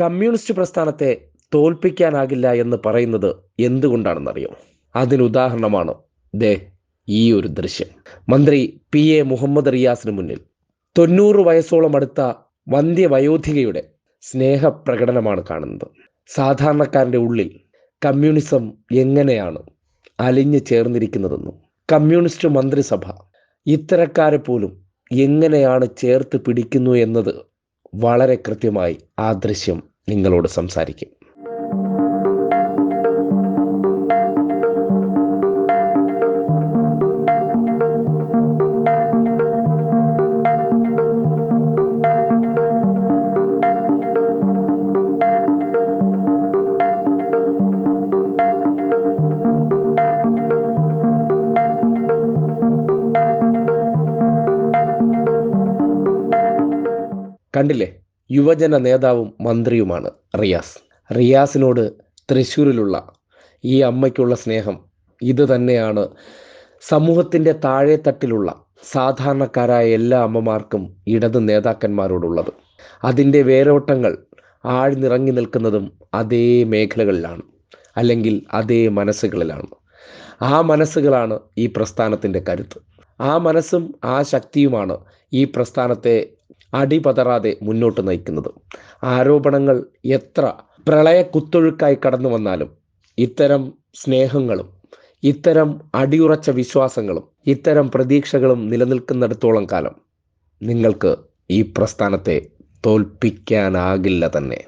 Communist പ്രസ്ഥാനത്തെ തോൽപ്പിക്കാനാകില്ല എന്ന് പറയുന്നത് എന്തുകൊണ്ടാണെന്നറിയോ? അതിനുദാഹരണമാണ് ദേ ഈ ഒരു ദൃശ്യം. മന്ത്രി പി എ മുഹമ്മദ് റിയാസിന് മുന്നിൽ തൊണ്ണൂറ് വയസ്സോളം അടുത്ത വന്ധ്യവയോധികയുടെ സ്നേഹപ്രകടനമാണ് കാണുന്നത്. സാധാരണക്കാരന്റെ ഉള്ളിൽ കമ്മ്യൂണിസം എങ്ങനെയാണ് അലിഞ്ഞു ചേർന്നിരിക്കുന്നതെന്നും കമ്മ്യൂണിസ്റ്റ് മന്ത്രിസഭ ഇത്തരക്കാരെ പോലും എങ്ങനെയാണ് ചേർത്ത് പിടിക്കുന്നു എന്നത് വളരെ കൃത്യമായി ആ ദൃശ്യം നിങ്ങളോട് സംസാരിക്കും. കണ്ടില്ലേ? യുവജന നേതാവും മന്ത്രിയുമാണ് റിയാസ്. റിയാസിനോട് തൃശ്ശൂരിലുള്ള ഈ അമ്മയ്ക്കുള്ള സ്നേഹം ഇത് തന്നെയാണ്. സമൂഹത്തിന്റെ താഴെത്തട്ടിലുള്ള സാധാരണക്കാരായ എല്ലാ അമ്മമാർക്കും ഇടത് നേതാക്കന്മാരോടുള്ളത്. അതിന്റെ വേരോട്ടങ്ങൾ ആഴ്ന്നിറങ്ങി നിൽക്കുന്നതും അതേ മേഖലകളിലാണ് അല്ലെങ്കിൽ അതേ മനസ്സുകളിലാണ്. ആ മനസ്സുകളാണ് ഈ പ്രസ്ഥാനത്തിന്റെ കരുത്ത്. ആ മനസ്സും ആ ശക്തിയുമാണ് ഈ പ്രസ്ഥാനത്തെ അടിപതറാതെ മുന്നോട്ട് നയിക്കുന്നത്. ആരോപണങ്ങൾ എത്ര പ്രളയ കുത്തൊഴുക്കായി കടന്നു വന്നാലും ഇത്തരം സ്നേഹങ്ങളും ഇത്തരം അടിയുറച്ച വിശ്വാസങ്ങളും ഇത്തരം പ്രതീക്ഷകളും നിലനിൽക്കുന്നിടത്തോളം കാലം നിങ്ങൾക്ക് ഈ പ്രസ്ഥാനത്തെ തോൽപ്പിക്കാനാകില്ല തന്നെ.